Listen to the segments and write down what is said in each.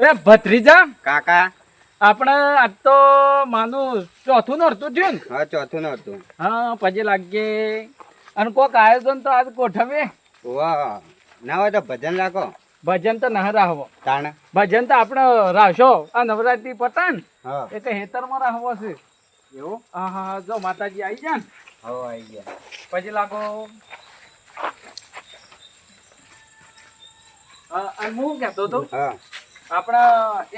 એ ભત્રીજા કાકા. આપણે આજ તો માનું ચોથું નોરતું થયું ને? હા ચોથું નહોતું હા પછી લાગે અને કોક આયોજન તો આજ ગોઠવે વાહ. ના હોય તો ભજન રાખો. ભજન તો ના રાહવો. તાણ. ભજન તો આપણે રાહશો. આ નવરાત્રી હા. એ તો હેતરમાં રાહવો છે. એવું? હા હા હા, જો માતાજી આવી જાય ને. હવે આવી ગયા. પછી લાગો. હા, અને હું કહેતો હતો હા. આપણે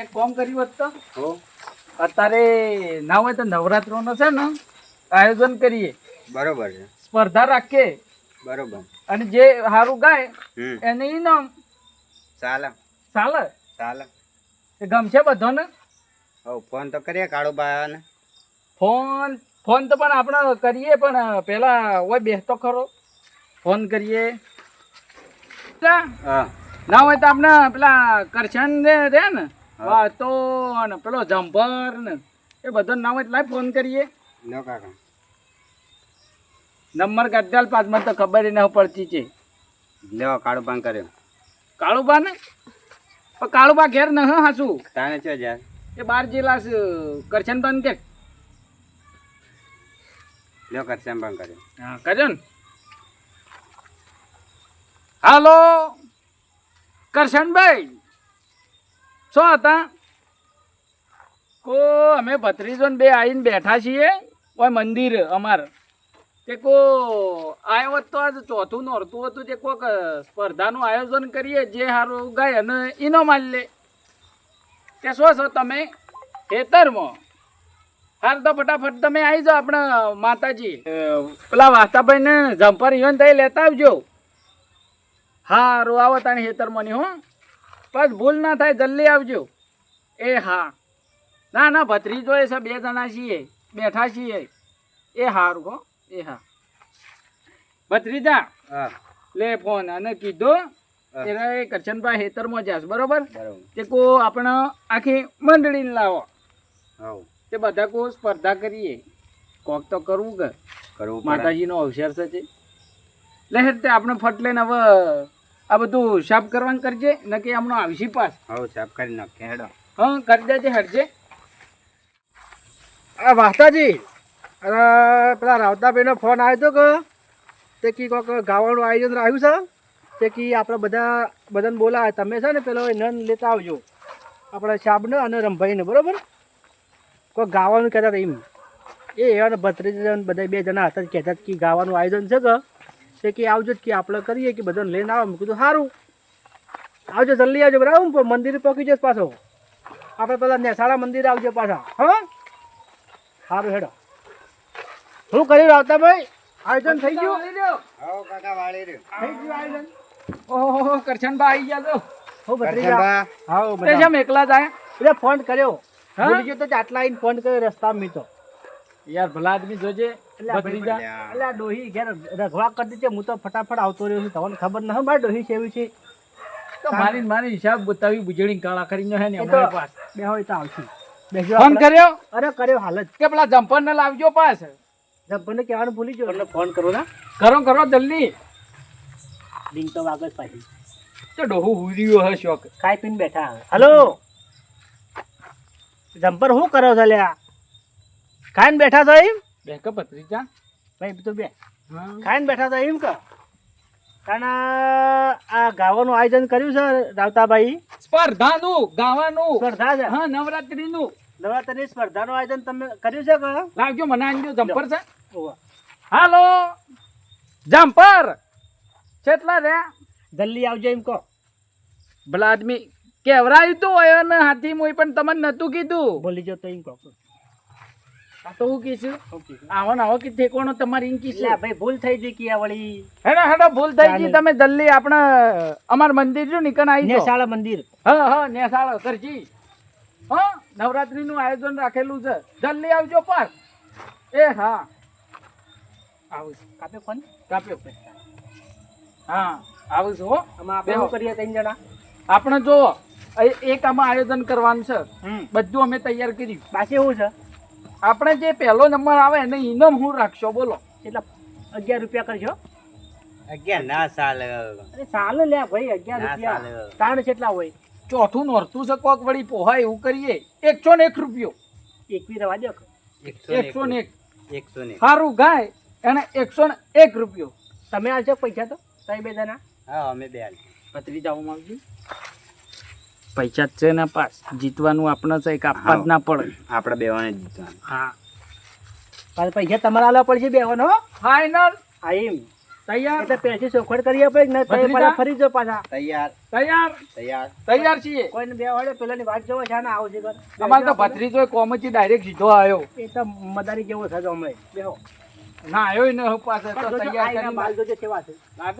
એક ફોર્મ કર્યું હોત તો? અત્યારે ના હોય તો નવરાત્રોનો છે ને આયોજન કરીએ. બરોબર છે. સ્પર્ધા રાખીએ. બરોબર. અને જે સારું ગાય એને ઇનામ ચાલે. ચાલે? ચાલે. એ ગમશે બધાને? હવે ફોન તો કરીએ કાળુ ને ફોન ફોન તો પણ આપણે કરીએ પણ પેલા હોય બેસતો ખરો. ફોન કરીએ. હા. ના હોય તો આપણે પેલા કરશન રે ને. વાતો ને પેલો જંભર ને એ બધો ના હોય તો ફોન કરીએ. લો કાકા. નંબર કાઢાલ પાંચ મને તો ખબર ન પડતી છે. લેવો કાળુ પાન કર્યો. કાળુબા ને? પણ કાળુબા ઘેર ન હાસું તાને છે યાર? એ બાર જિલ્લા કરશન બંધ કે? લ્યો કરશન બંધ કર્યો. હા કર્યો ને. હાલો. કરશનભાઈ, શું હતા? કો, અમે ભત્રીજો બે આવીને બેઠા છીએ કોઈ મંદિર અમાર. તે કો આવ્યો તો આજ ચોથું નોરતું હતું, તે કોક સ્પર્ધાનું આયોજન કરીએ, જે સારું ગાય અને ઈનો માલ લે. તે શું છો તમે? ખેતરમાં. હાર તો ફટાફટ તમે આવી જાઓ આપણા માતાજી. પેલા વાસ્તાભાઈને જમ્પર ઈવન થઈ લેતા આવજો. હારું આવો તાણી મની હું. બસ ભૂલ ના થાય જલ્દી આવજો. એ હા. ના ના ભત્રીજો એ છે બે જણા છીએ બેઠા છીએ. એ હારું હો એ હા. ભત્રીજા હા. લે ફોન અને કીધો હા. એ કરશનભાઈ હેતરમાં જાસ બરોબર? બરોબર. તે કો આપણે આખી મંડળીને લાવો. તે બધા કો સ્પર્ધા કરીએ. કોક તો કરવું કે. માતાજીનો અવસર છે તે. તે આપણે ફટ લઈને હવે આ બધું સાફ કરવાનું કરજે નકે હમણાં આવશી પાસ હવ સાફ કરી નાખે હેડો. હા કરી દેજે હટજે આ વાસ્તાજી અરે પેલા રાવતાભાઈનો ફોન આવ્યો હતો કે તે કી કોક ગાવાનું આયોજન આવ્યું છે? તે કી આપણે બધા બધાને બોલાવે. તમે છે ને પેલો નન લેતા આવજો. આપણે શાબને અને રંભાઈને બરોબર? કોઈ ગાવાનું કહેતા હતા એમ. એ એવા ભત્રીજા બધા બે જણા હતા કહેતા કે ગાવાનું આયોજન છે કે? તે કે આવજો કે આપણે કરીએ કે બધાને લઈને આવો. મેં કીધું સારું આવજો જલ્દી આવજો. બરાબર? મંદિર પહોંચી જશે પાછો. આપણે પેલા નેસાળા મંદિર આવજો પાછા. હા? સારું હેડો. શું કર્યું રાવતાભાઈ આયોજન થઈ ગયું? હવ કાકા વાળી રહ્યું થઈ ગયું આયોજન? ઓહો કરશનબા આવી ગયા તો. હો ભત્રીજા હા જેમ એકલા જાય. એટલે ફોન કર્યો. હા? ગયો તો આટલા આવીને ફોન કર્યો રસ્તા મીતો યાર ભલા આદમી જોજે. એટલે ડોહી ઘેર રઘવા કરી દીધી હું તો ફટાફટ આવતો રહ્યો છું. તમને ખબર ન મારી ડોહી કેવી છે? તો મારી મારી હિસાબ બતાવી બુજડી કાળા કરીને હે ને અમારી પાસ બે હોય તો આવશે. ફોન કર્યો? અરે કર્યો હાલ જ કે પેલા જમ્પર ને લાવજો પાસ જમ્પર ને કહેવાનું ભૂલી ગયો. ફોન કરો ના. કરો કરો જલ્દી. લિંક તો વાગજ પાછી. તો ડોહું હુર્યો હે શોક. ખાઈ પીને બેઠા. હલો? જમ્પર શું કરો છો લ્યા ખાઈને બેઠા છો એમ? બે કે પત્રીજા ભાઈ તો બે. ખાઈને બેઠા છો એમ કે કારણ આ ગાવાનું આયોજન કર્યું છે રાવતાભાઈ? સ્પર્ધાનું ગાવાનું. સ્પર્ધા છે? હા નવરાત્રીનું. નવરાત્રી સ્પર્ધાનું આયોજન તમે કર્યું છે કે? લાવજો મને આંજો જમ્પર છે. હાલો. જમ્પર. કેટલા રે જલ્દી આવજો એમ કહો. ભલા આદમી કેવરાયું તું હોય ને હાથી મોય પણ તમને નતું કીધું. બોલી જતો એમ કહો. તો હું કીધું? આવો ને આવો કે ઠેકોણો તમારી ઇન ભાઈ ભૂલ થઈ ગઈ કિયા વળી? હેડો હેડો ભૂલ થઈ ગઈ. તમે જલ્દી આપણે અમાર મંદિર જો નિકન આવી નેસાળા મંદિર. હા હા નેસાળા કરજી હા નવરાત્રીનું આયોજન રાખેલું છે. જલ્દી આવજો પર એ હા. આવું. કાપ્યો ફોન? કાપ્યો. ફોન. હા આવું છું હો. આપણે કરીએ ત્રણ જણા? આપણે જો એક આમાં આયોજન કરવાનું છે. બધું અમે તૈયાર કર્યું. બાકી એવું છે? આપણે જે પહેલો નંબર આવે એને ઇનામ હું રાખશો બોલો. એટલે અગિયાર રૂપિયા કરશો અગિયાર ના ચાલે અરે ચાલે લે ભાઈ અગિયાર રૂપિયા. તાણ કેટલા હોય. ચોથું નોરતું છે કોક વળી પોહાય એવું કરીએ. એકસો ને એક રૂપિયો. એકવી રવા દો. એકસો ને એક. એકસો ને સારું ગાય એને એકસો ને એક રૂપિયો. તમે આવશો પૈસા તો તમે બે જણા હા અમે બે હાલ પતરી જવા માંગુ પૈસા જ છે ને પાસ. જીતવાનું આપણે છે એક આપવા જ ના પડે. આપણે બેવાને જીતવાનું. હા. પાછા પૈસા તમારા આલવા પડશે બેવાનો ફાઈનલ આઈમ તૈયાર. એટલે પેસી ચોખવટ કરી આપે ને પાછા ફરી જો પાછા. તૈયાર. તૈયાર. તૈયાર. તૈયાર છીએ. કોઈને બે વાળે પેલાની વાત જોવો છે ને આવશે ઘર. અમારે તો ભત્રીજો કોમથી ડાયરેક્ટ સીધો આવ્યો એ તો મદારી જેવો થતો અમે. બેહો. ના આવ્યો ને તો તૈયાર કરી બાલ જોજો કેવા છે?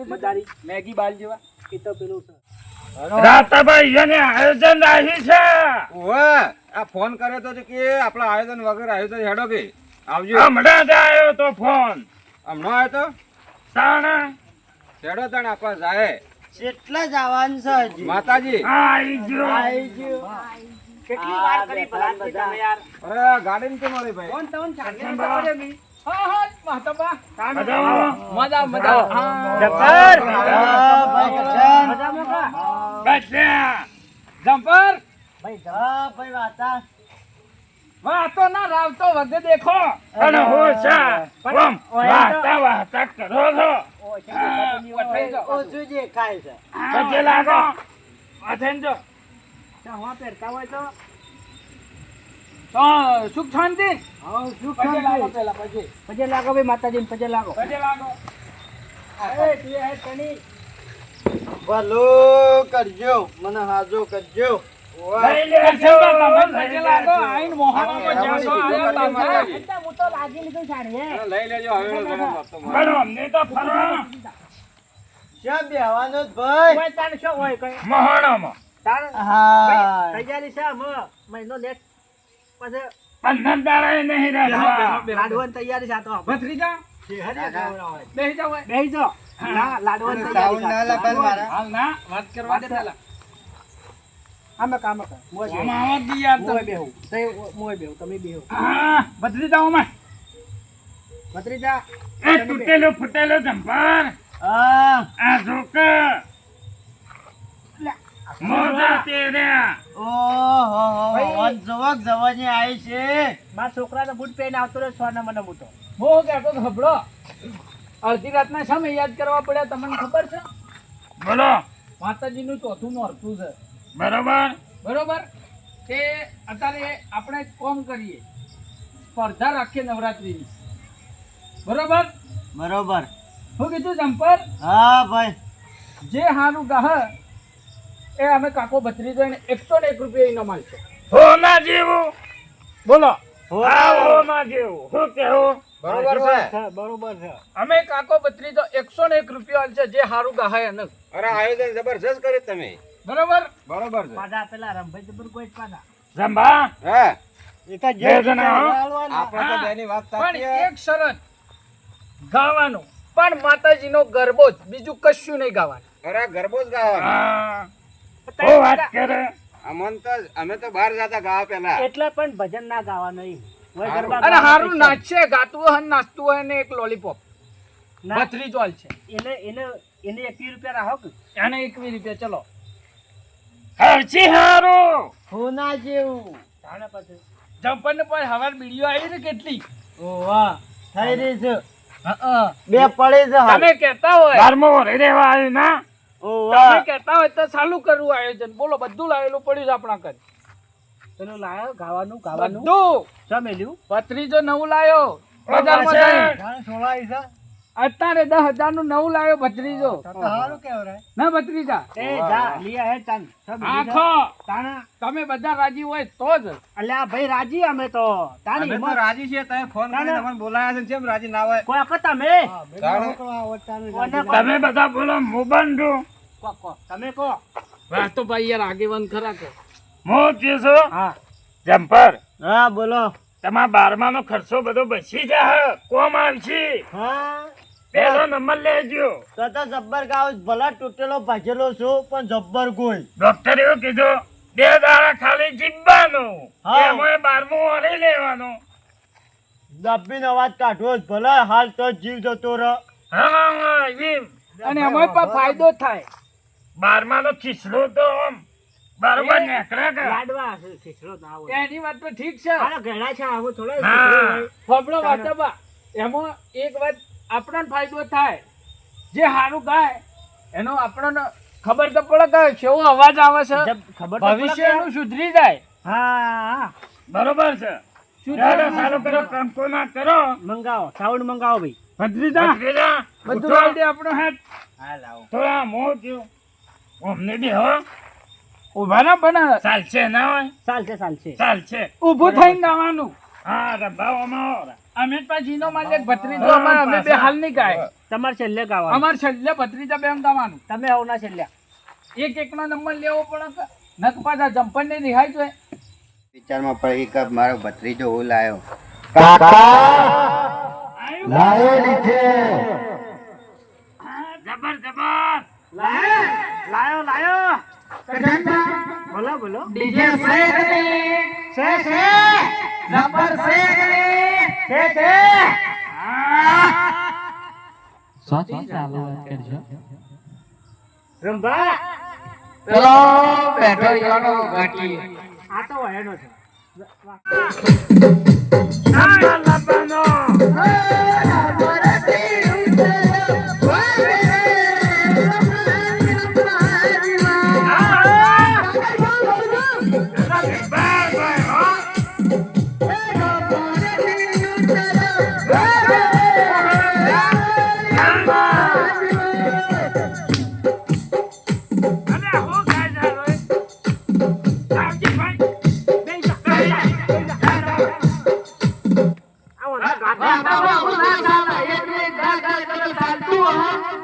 મદારી. મેગી બાલ જેવા. એ તો પેલું છે. રાતાભાઈ એને આયોજન રાહી છે. ઓવે આ ફોન કર્યો તો કે આપણા આયોજન વગર આયોજન હેડો કે. આવજો. હમણાં જ આવ્યો તો ફોન. હમણાં આવ્યો તો? તાણા? હેડો તણ આપણે જાય કેટલા જવાનું છે માતાજી. આઈ ગયો. આઈ ગયો. કેટલી વાર કરી ભલાથી તમે યાર? અરે ગાડી તો મળી ભાઈ. કોણ તમને છે મી? હા. હા મહતબા મજામાં? મજા મજા હા. જબ્બર! હા, ભાઈ, ગજાન. મજામાં કા? બચ્યા જમ્પર ભાઈ જા, ભાઈ વાતા. વાતો ના રાવતો વગે દેખો અને હું છે? પણ વાતા વાતા કરો છો. ઓછું જે ખાય છે. પછી લાગો અથેન જો તો હવા પહેરતા હોય તો તો સુખ શાંતિ હા, સુખ શાંતિ. પેલા પછી પછી લાગો ભાઈ માતાજી પછી લાગો પછી લાગો અરે તું હે કણી. ભલો કરજો મને હાજો કરજો. તૈયારી છે મહિનો લેટ પછી પંદર દાડા નહીં રાખવા લાડવાની તૈયારી છે આ તો. ભત્રીજા? શેહરિયા ખવડાવે. બેસી. જાઓ. ના, લાડવાની સાઉન્ડ ના લગાડ મારા. હાલ ના વાત કરવા દે પેલા. આમે કામ કર. મોય બેહું. દી યાર તમે. બેહું. તે મોય બેહું, તમે બેહો. હા ભત્રીજાઓમાં ભત્રીજા, એ તૂટેલો ફૂટેલો જંપાર હા. આ જોક મોજા તેર્યા. ઓહો ભાઈ. જવક જવાની આવી છે. મારા છોકરાનો બૂટ પહેરીને આવતો રહ્યો સોના મને બૂટો બહુ કહેતો તો હબળો. અડધી રાતના સામે યાદ કરવા પડ્યા? તમને ખબર છે? બોલો. માતાજીનું ચોથું મોરતું છે. બરોબર? બરોબર? તે અત્યારે આપણે કોમ કરીએ. સ્પર્ધા રાખીએ નવરાત્રીની. બરોબર? બરોબર. શું કીધું જમ્પર હા ભાઈ. જે હારું ગાહ એ અમે કાકો ભત્રીજો એને એકસો ને એક રૂપિયા ઇનામ મળશે હોના જેવું. બોલો. હા હોના જેવું. શું કેવું બરોબર છે બરોબર છે. અમે કાકો ભત્રીજો એકસો ને એક રૂપિયા આલશે જે હારું ગાહ એને અરે આયોજન જબરજસ્ત કર્યું તમે. બરોબર? બરોબર છે. પાછા પેલા રમભાઈ જબર કોઈ જ પાછા જંબા એ તો બે આપણે તો બેની વાત પણ એક શરત ગાવાનું. પણ માતાજીનો ગરબો જ બીજું કશું નહીં ગાવાનું. અરે ગરબો જ ગાવાનું. વાત કરે. અમન તો અમે તો બહાર જતા ગાવા પેલા એટલે પણ ભજન ના ગાવાનું એમ. હોય હારું. નાચશે ગાતું હોય ને નાચતું હોય ને એક લોલીપોપ બત્રી જોલ છે. એને એને એને એકવીસ રૂપિયા રાખો કે એને એકવી રૂપિયા ચલો. હરચી હારો! હોના જેવું. જાણે પછી જમ્પર ને પણ હવાર બીડીઓ આવી ને કેટલી? ઓવા થઈ રહી છે. બે પડે છે તમે કહેતા હોય. બારમો રહેવા આવ્યું ના? તમે કહેતા હોય તો ચાલુ કરવું આયોજન. બોલો બધું લાવેલું પડ્યું છે આપણા ઘરે. પેલું લાયો ગાવાનું ગાવાનું. બધું. સમેલ્યું પત્રીજો નવું લાયો. બજારમાં. જાણે અત્યારે દસ હજારનું નવું લાવ્યો ભત્રીજો ના ભત્રીજા એ જા લિયા હે તાન. આખો. તાણા. તમે બધા રાજી હોય તો જ. અલ્યા ભાઈ રાજી અમે તો. તાણી અમે રાજી છે તમે ફોન કરીને ના. બોલાયા છે કેમ રાજી ના હોય? કોઈ વખત તમે? તમે બધા બોલો કો- કો. તમે કો. વાહ તો ભાઈ યાર આગેવાન ખરા કે. હું છું. હા. જમ્પર હા બોલો. તમારા બારમા નો ખર્ચો બધો બચી જાય કોમ આવશે હા. પેલો નંબર લેજો. તો તો જબ્બર ગાવ ભલા તૂટેલો ભાજેલો છું પણ જબ્બર ગોઈ ડોક્ટર એવું કીધું બે દાડા ખાલી જીવવાનું હા. એમાં બારમું વળી લેવાનું. દબીને અવાજ કાઢવો જ ભલા હાલ તો જીવ જતો રહ. હા હા એમ. અને એમાં પણ ફાયદો થાય. બારમા નો ખીસડો તો આમ બરોબર નેકળે કે લાડવા ખીચડો ના હોય. એની વાત તો ઠીક છે. મારા ઘરડા છે આવું થોડા હા. ખીચડો હોય. ફફડો વાતબા એમાં એક વાત આપણને ફાયદો થાય. જે સારું ગાય એનો આપણને ખબર તો પડે કે કેવો અવાજ આવે છે. ખબર ભવિષ્ય એનું સુધરી જાય. હા. બરોબર છે. સારું કરો કંકો ના કરો. મંગાવો સાઉન્ડ મંગાવો ભાઈ. બધું આપણો હાથ. હા લાવો થોડા મોં થયો અમને બી હો. ઊભા ના બના. ચાલશે ના હોય? ચાલશે ચાલશે ચાલશે ઊભું થઈને ગાવાનું હા રબાવામાં અમે પાછી નો માલિક ભત્રીજો અમારે અમે બે હાલ નહીં ગાય. તમાર છેલ્લે ગાવા અમાર છેલ્લે ભત્રીજા બેન ગાવાનું. તમે આવો ના છેલ્લે. એક એક નો નંબર લેવો પડે નક પાછા જંપન ને રિહાય જોઈએ વિચારમાં પડી કે મારો ભત્રીજો હું લાયો. જબર જબર. લાયો લાયો. બોલો બોલો. ડીજે સે છે છે જબર સે. છે છે રંભા. ચલો બેઠો યાનો ઘાટી. આ તો વહેણો છે.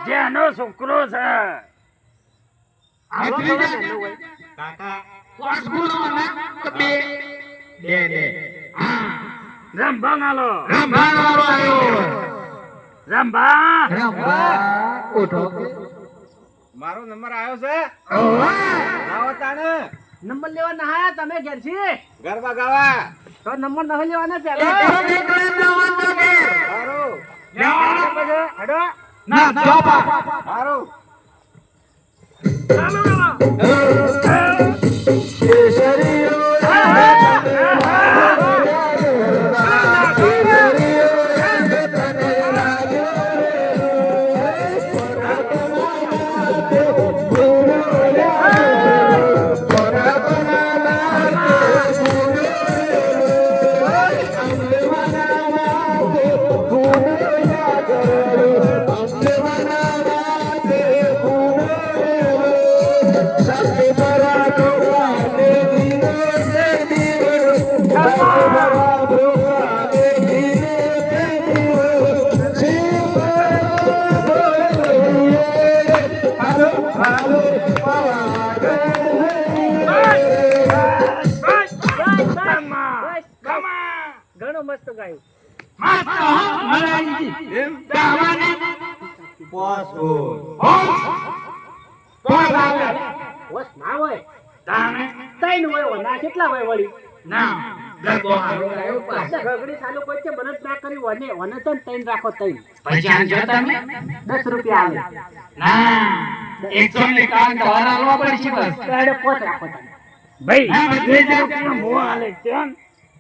જેનો છોકરો છે. રંભા. નાલો રંભા મારો નંબર આવ્યો છે. નંબર લેવા ના આયા તમે ઘેરથી ગરબા ગાવા તો નંબર નથી લેવાના પેલા સારું હેડો સારું ઘણું રગડી ચાલુ કોઈ છે મને ના કરી વને. વને તો ત્રણ રાખો ત્રણ. દસ રૂપિયા આવે. તો હેડો પોચ રાખો તમે. ભાઈ બે જ રૂપિયા મોં હાલે કેમ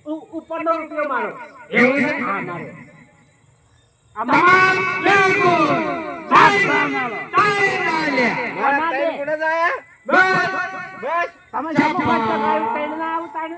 ઉ- ઉપરનો રૂપિયો મારો. એવું છે? હા મારો. આમાં મારા ત્રણ કુડે જ આયા? બસ. તમે સામો વાત કરો, ત્રણ ના આવું તાણે.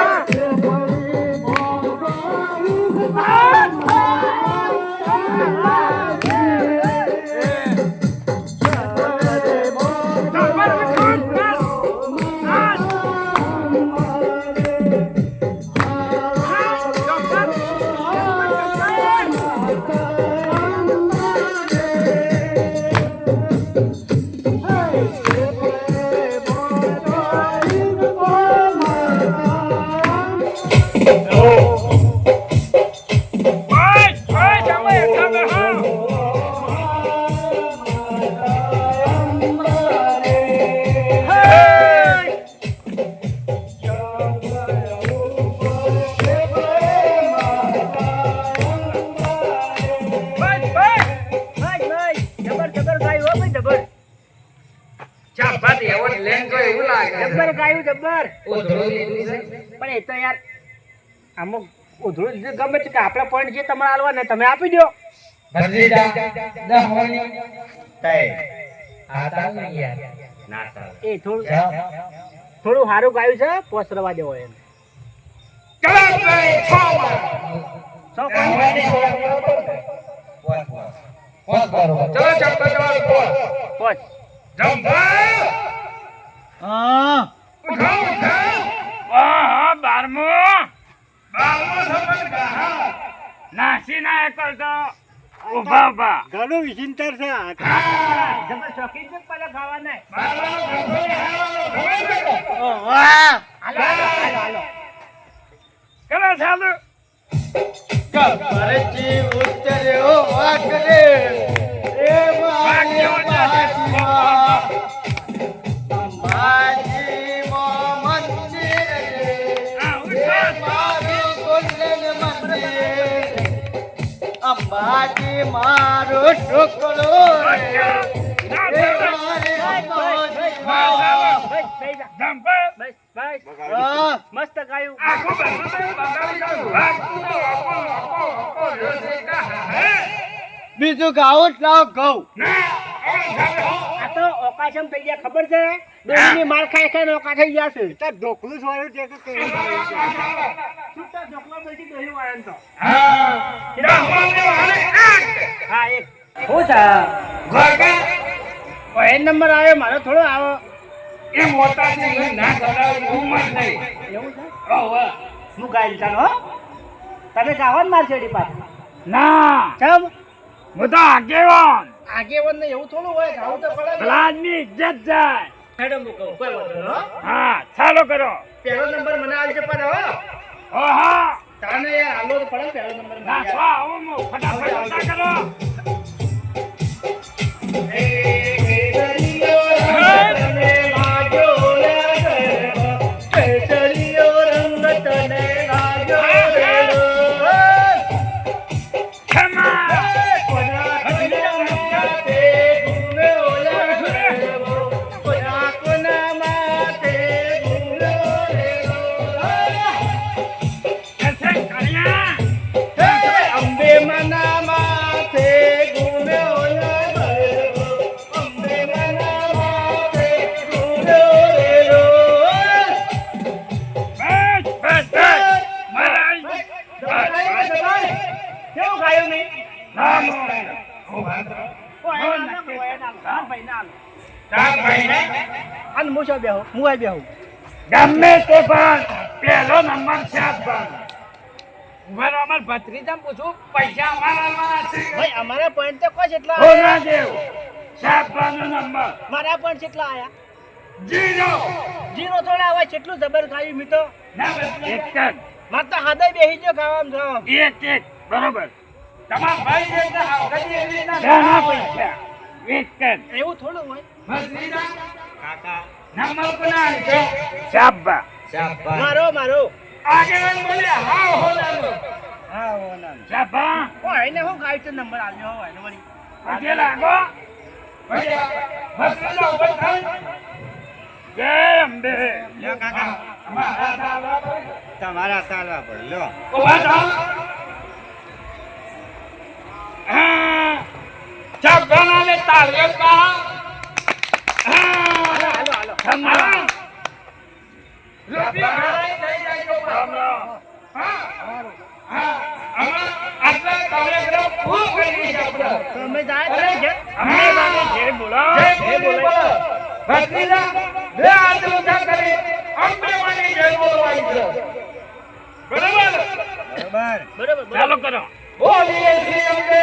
ઉધળું જે. ગમે છે કે આપણા પોઈન્ટ જે તમારે આલવા ને તમે આપી દો. એ થોડું થોડું સારું ગાયું છે પોસરવા દેવો એમ. સો પોસ ઘણું વિચિંતર છે. જબર શોખીન છે પેલા હાલો કમરજી ઉતર્યો અંબાજી મારો ઢોકળો રે, એ મારી મોજીમાં. બસ બેહી જા. બસ બસ હા, મસ્ત ગાયું બીજું ગાવું જ લાવ ઘઉં ઓકાશમ થઈ ગયા ખબર છે? ડોહીની માર ખાય ખાય નોકા થઈ ગયા છે. તો ઢોકલું જ વાળું છે કે કેવું વાળું છે? છૂટા ઢોકળા બેઠી ડોહી વાળાને તો? હા. એક હું છે? એ નંબર આવ્યો મારો થોડો આવો. એ મોટા છે ના કરાવ ઉમર નહીં. એવું છે? ઓહો શું ગાઈ ચાલો હો? તમે ગાવો મારશેડી માર પાસે? ના. ચમ? હું તો આગેવાન. આગેવન ને એવું થોડું હોય ગાવું તો પડે ને. પ્લાનની ઇજ્જત જાય. મેડમ કોઈ વાંધો હા. ચાલો કરો. પહેલો નંબર મને આવજો પર હો ઓહા. તાને યાર હાલો તો પડે પહેલો નંબર ના. આવો મો ફટાફટ કરો. અંબે અને હું શું બેહું હું આઈ બેહું ગમે તે પણ પહેલો નંબર સાત અમાર ભત્રીજાને પૂછું પૈસા અમારા આલવાના છે. ભાઈ અમારા પોઈન્ટ તો કોઈ જેટલા હો આયા? ના દેવ સાત નંબર. મારા પોઈન્ટ કેટલા આયા જીરો. જીરો થોડા આવે કેટલું જબર ખાયું મી ના એક ટન. માર તો હાથે બેહી ગયો ખાવામ જો એક એક બરોબર. તમારા ભાઈ એટલે હાવગતી એવી ના ના પૈસા એક ટન. એવું થોડું હોય. ભત્રીજા? કાકા. નંબર કોના આલશો શાબ્બા શાબાશ. મારો મારો. આગેવાન બોલે હા હોનાનો હા, ઓનમ. શાબ્બા ઓ એને હું ગાયું તો નંબર આવ્યો હોય એને વળી પગે લાગો ભત્રીજા ઊભા થાવ જય અંબે લ્યો કાકા તમારા ચાલવા પડે લ્યો ઊભા થાવ શાબ્બાના ને તાળીઓ પા હા હાલો હાલો કાર્યક્રમ ફૂલ કરી છે અમે જાય ઘેર. અમને લાગે છે બોલો જય બોલો ભત્રીજા બે હાથ ઊંચા કરી અંબે માની જય બોલવાની છે બરાબર? બરોબર બરોબર. બરોબર ચાલો કરો. બોલીએ શ્રી અંબે.